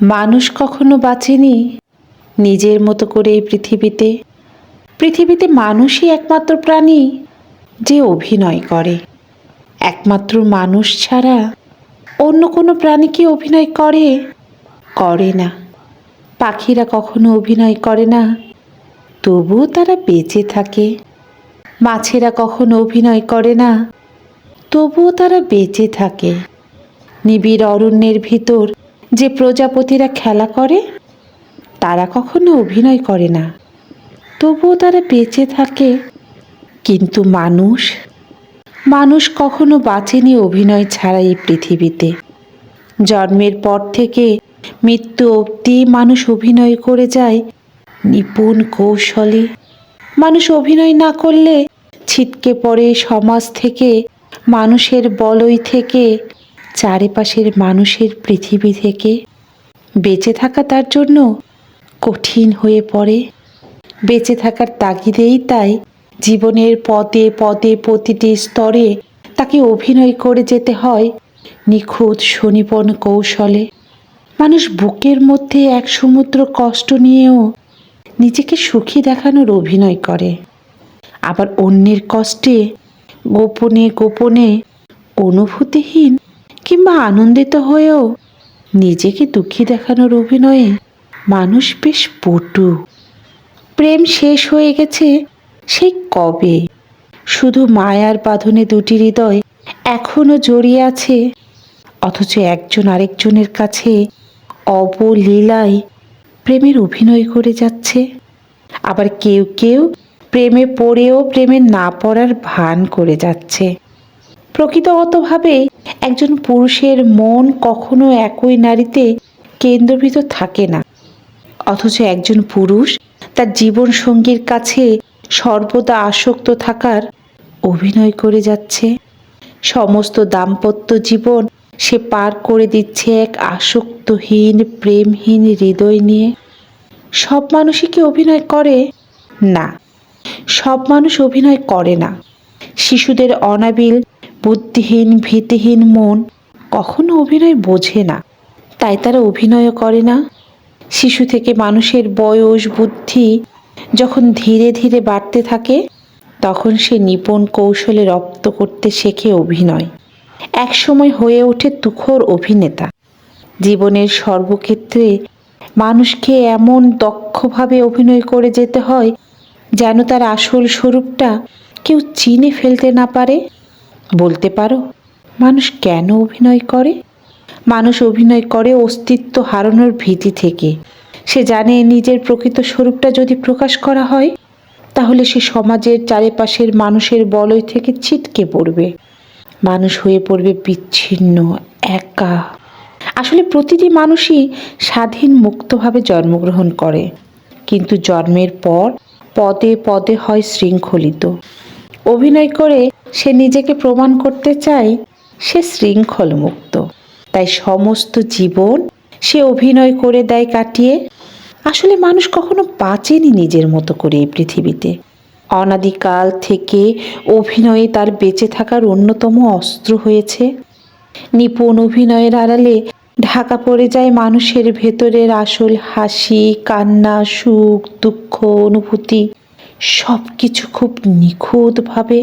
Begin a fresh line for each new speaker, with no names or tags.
মানুষ কখনো বাঁচেনি নিজের মতো করে এই পৃথিবীতে। পৃথিবীতে মানুষই একমাত্র প্রাণী যে অভিনয় করে। একমাত্র মানুষ ছাড়া অন্য কোনো প্রাণী কি অভিনয় করে? করে না। পাখিরা কখনো অভিনয় করে না। তবুও তারা বেঁচে থাকে। মাছেরা কখনো অভিনয় করে না। তবুও তারা বেঁচে থাকে। নিবিড় অরণ্যের ভিতর যে প্রজাপতিরা খেলা করে, তারা কখনো অভিনয় করে না। তবুও তারা বেঁচে থাকে। কিন্তু মানুষ মানুষ কখনো বাঁচেনি অভিনয় ছাড়া এই পৃথিবীতে। জন্মের পর থেকে মৃত্যু অবধি মানুষ অভিনয় করে যায় নিপুণ কৌশলে। মানুষ অভিনয় না করলে ছিটকে পড়ে সমাজ থেকে, মানুষের বলয় থেকে চারিপাশের মানুষের পৃথিবী থেকে বেঁচে থাকা তার জন্য কঠিন হয়ে পড়ে। বেঁচে থাকার তাগিদেই তাই জীবনের পদে পদে প্রতিটি স্তরে তাকে অভিনয় করে যেতে হয় নিখুঁত সুনিপন কৌশলে। মানুষ বুকের মধ্যে এক সমুদ্র কষ্ট নিয়েও নিজেকে সুখী দেখানোর অভিনয় করে। আবার অন্যের কষ্টে গোপনে গোপনে অনুভূতিহীন কিংবা আনন্দিত হয়েও নিজেকে দুঃখী দেখানোর অভিনয়ে মানুষ বেশ পটু। প্রেম শেষ হয়ে গেছে সেই কবে? শুধু মায়ার বাঁধনে দুটি হৃদয় এখনও জড়িয়ে আছে, অথচ একজন আরেকজনের কাছে অবলীলায় প্রেমের অভিনয় করে যাচ্ছে। আবার কেউ কেউ প্রেমে পড়েও প্রেমে না পড়ার ভান করে যাচ্ছে। প্রকৃতগতভাবে একজন পুরুষের মন কখনো একই নারীতে কেন্দ্রভূত থাকে না। অথচ একজন পুরুষ তার জীবন সঙ্গীর কাছে সর্বদা আসক্ত থাকার অভিনয় করে যাচ্ছে। সমস্ত দাম্পত্য জীবন সে পার করে দিচ্ছে এক আসক্তহীন, প্রেমহীন হৃদয় নিয়ে। সব মানুষই কি অভিনয় করে? না। সব মানুষ অভিনয় করে না। শিশুদের অনাবিল বুদ্ধিহীন, ভীতিহীন মন কখনো অভিনয় বোঝে না। তাই তারা অভিনয়ও করে না। শিশু থেকে মানুষের বয়স, বুদ্ধি যখন ধীরে ধীরে বাড়তে থাকে, তখন সে নিপুণ কৌশলে রপ্ত করতে শেখে অভিনয়। একসময় হয়ে ওঠে তুখোর অভিনেতা। জীবনের সর্বক্ষেত্রে মানুষকে এমন দক্ষভাবে অভিনয় করে যেতে হয়, যেন তার আসল স্বরূপটা কেউ চিনে ফেলতে না পারে। বলতে পারো? মানুষ কেন অভিনয় করে? মানুষ অভিনয় করে অস্তিত্ব হারানোর ভীতি থেকে। সে জানে নিজের প্রকৃত স্বরূপটা যদি প্রকাশ করা হয়, তাহলে সে সমাজের চারিপাশের মানুষের বলয় থেকে ছিটকে পড়বে। মানুষ হয়ে পড়বে বিচ্ছিন্ন, একা। আসলে প্রতিটি মানুষই স্বাধীন মুক্তভাবে জন্মগ্রহণ করে। কিন্তু জন্মের পর পদে পদে হয় শৃঙ্খলিত। অভিনয় করে সে নিজেকে প্রমাণ করতে চায়, সে শৃঙ্খল মুক্ত তাই সমস্ত জীবন সে অভিনয় করে দেয় কাটিয়ে। আসলে মানুষ কখনো বাঁচেনি নিজের মতো করে এই পৃথিবীতে। অনাদিকাল থেকে অভিনয়ে তার বেঁচে থাকার অন্যতম অস্ত্র হয়েছে। নিপুণ অভিনয়ের আড়ালে ঢাকা পড়ে যায় মানুষের ভেতরের আসল হাসি, কান্না, সুখ, দুঃখ, অনুভূতি। সব কিছু খুব নিখুঁতভাবে